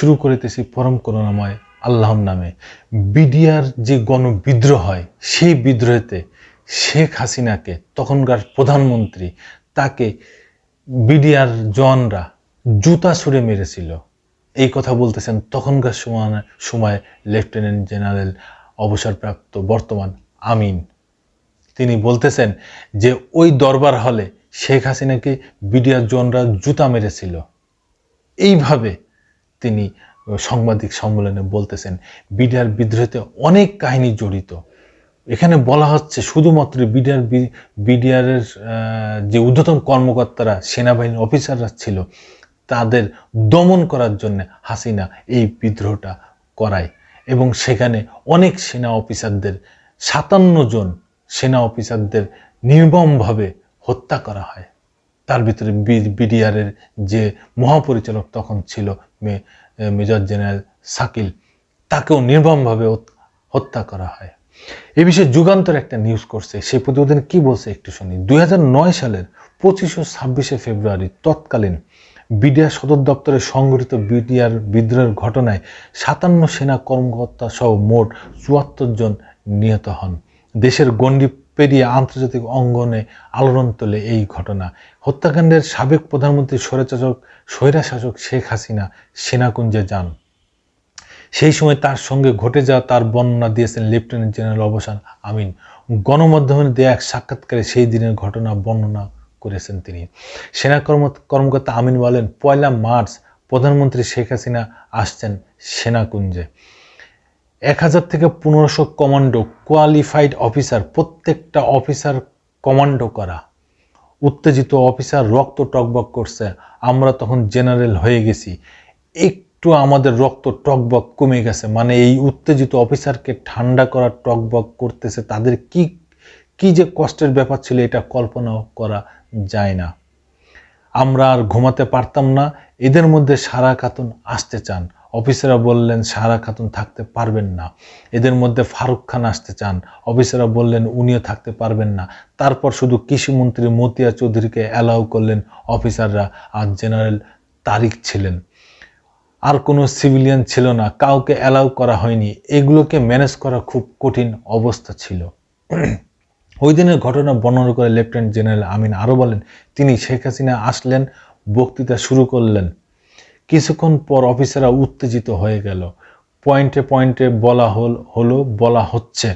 শুরু করিতেছি পরম করুণাময় আল্লাহর নামে। বিডিআর যে গণবিদ্রোহ হয়, সেই বিদ্রোহেতে শেখ হাসিনাকে তখনকার প্রধানমন্ত্রী, তাকে বিডিআর জওয়ানরা জুতা ছুঁড়ে মেরেছিল। এই কথা বলতেছেন তখনকার সময় সময় লেফটেন্যান্ট জেনারেল অবসরপ্রাপ্ত বর্তমান আমিন। তিনি বলতেছেন যে ওই দরবার হলে শেখ হাসিনাকে বিডিআর জওয়ানরা জুতা মেরেছিল। এইভাবে তিনি সাংবাদিক সম্মেলনে বলতেছেন বিডিআর বিদ্রোহতে অনেক কাহিনী জড়িত। এখানে বলা হচ্ছে শুধুমাত্র বিডিআর বিডিআরের যে ঊর্ধ্বতন কর্মকর্তারা, সেনাবাহিনীর অফিসাররা ছিল, তাদের দমন করার জন্য হাসিনা এই বিদ্রোহটা করায়। এবং সেখানে অনেক সেনা অফিসারদের, সাতান্ন জন সেনা অফিসারদের নির্মমভাবে হত্যা করা হয়। তার ভিতরে বিডিআরের যে মহাপরিচালক তখন ছিল মেজর জেনারেল সাকিল তাকেও নির্মমভাবে হত- হত্যা করা হয়। এ বিষয়ে যুগান্তর একটা নিউজ করছে। সেই প্রতিবেদন কি বলছে একটু শুনি। দুই হাজার নয় সালের পঁচিশে ছাব্বিশে ফেব্রুয়ারি তৎকালীন বিডিআর সদর দপ্তরে সংঘটিত বিডিআর বিদ্রোহের ঘটনায় সাতান্ন সেনা কর্মকর্তা সহ মোট চুয়াত্তর জন নিহত হন। দেশের গণ্ডি পেরিয়ে আন্তর্জাতিক অঙ্গনে আলোড়ন তোলে এই ঘটনা। হত্যাকাণ্ডের সাবেক প্রধানমন্ত্রী স্বৈরাচারক, স্বৈরাশাসক শেখ হাসিনা সেনাকুঞ্জে যান। সেই সময় তার সঙ্গে ঘটে যাওয়া তার বর্ণনা দিয়েছেন লেফটেন্যান্ট জেনারেল অবসান আমিন। গণমাধ্যমে দেয়া এক সাক্ষাৎকারে সেই দিনের ঘটনা বর্ণনা করেছেন তিনি। সেনা কর্ম, কর্মকর্তা আমিন বলেন, পয়লা মার্চ প্রধানমন্ত্রী শেখ হাসিনা আসছেন সেনাকুঞ্জে। এক হাজার থেকে পনেরোশো কমান্ডো কোয়ালিফাইড অফিসার, প্রত্যেকটা অফিসার কমান্ডো করা। উত্তেজিত অফিসার রক্ত টকবক করছে। আমরা তখন জেনারেল হয়ে গেছি। একটু আমাদের রক্ত টকবক কমে গেছে। মানে এই উত্তেজিত অফিসারকে ঠান্ডা করা টকবক করতেছে, তাদের কি কি যে কষ্টের ব্যাপার ছিল এটা কল্পনাও করা যায় না। আমরা আর ঘুমাতে পারতাম না। এদের মধ্যে সারা খাতুন আসতে চান। অফিসাররা বললেন, সারা খাতুন থাকতে পারবেন না। এদের মধ্যে ফারুক খান আসতে চান। অফিসাররা বললেন, উনিও থাকতে পারবেন না। তারপর শুধু কৃষিমন্ত্রী মতিয়া চৌধুরীকে অ্যালাউ করলেন অফিসাররা। আর জেনারেল তারিক ছিলেন। আর কোনো সিভিলিয়ান ছিল না। কাউকে অ্যালাউ করা হয়নি। এগুলোকে ম্যানেজ করা খুব কঠিন অবস্থা ছিল। ওই দিনের ঘটনা বর্ণনা করে লেফটেন্যান্ট জেনারেল আমিন আরও বলেন, তিনি শেখ হাসিনা আসলেন, বক্তৃতা শুরু করলেন। কিছুক্ষণ পর অফিসাররা উত্তেজিত হয়ে গেল। পয়েন্টে পয়েন্টে বলা হল, হলো, বলা হচ্ছে।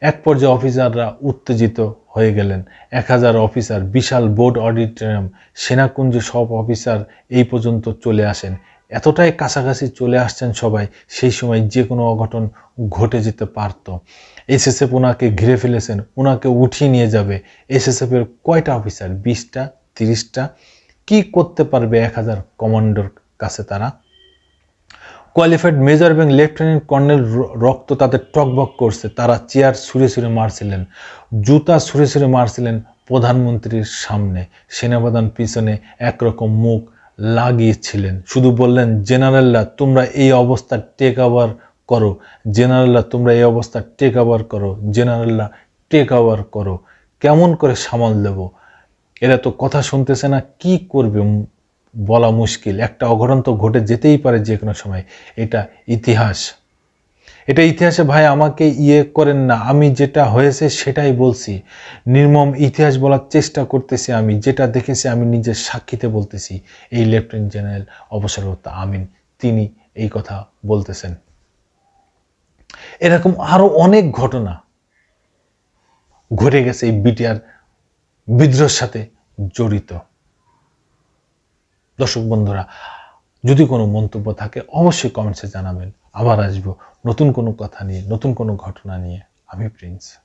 এক পর্যায়ে অফিসাররা উত্তেজিত হয়ে গেলেন। এক হাজার অফিসার, বিশাল বোর্ড অডিটোরিয়াম সেনাকুঞ্জ সব অফিসার এই পর্যন্ত চলে আসেন। এতটাই কাছাকাছি চলে আসছেন সবাই, সেই সময় যে কোনো অঘটন ঘটে যেতে পারত। এসএসএফ ওনাকে ঘিরে ফেলেছেন ওনাকে উঠিয়ে নিয়ে যাবে। এসএসএফের কয়টা অফিসার? বিশটা, তিরিশটা? কি করতে পারবে এক হাজার কমান্ডোর? কাছে তারা। কোয়ালিফাইড মেজর এবং লেফটেন্যান্ট কর্নেল রক্ত তাদের টকবক করছে। তারা চেয়ার ছুঁড়ে ছুঁড়ে মারছিলেন, জুতা ছুঁড়ে ছুঁড়ে মারছিলেন প্রধানমন্ত্রীর সামনে। সেনাপ্রধান পিছনে একরকম মুখ লাগিয়েছিলেন। শুধু বললেন, জেনারেলরা, তোমরা এই অবস্থা টেক ওভার করো। জেনারেলরা, তোমরা এই অবস্থা টেক ওভার করো। জেনারেলরা টেক ওভার করো। কেমন করে সামাল দেব? এরা তো কথা শুনতেছে না, কি করবে? বলা মুশকিল। একটা অঘটন তো ঘটে যেতেই পারে যে কোনো সময়। এটা ইতিহাস। এটা ইতিহাসে ভাই আমাকে ইয়ে করেন না। আমি যেটা হয়েছে সেটাই বলছি। নির্মম ইতিহাস বলার চেষ্টা করতেছি আমি। যেটা দেখেছি আমি নিজের সাক্ষীতে বলতেছি। এই লেফটেন্যান্ট জেনারেল অবসরপ্রাপ্ত আমিন, তিনি এই কথা বলতেছেন। এরকম আরও অনেক ঘটনা ঘটে গেছে এই বিটিআর বিদ্রোহের সাথে জড়িত। দর্শক বন্ধুরা, যদি কোনো মন্তব্য থাকে, অবশ্যই কমেন্টসে জানাবেন। আবার আসব নতুন কোনো কথা নিয়ে, নতুন কোনো ঘটনা নিয়ে। আমি প্রিন্স।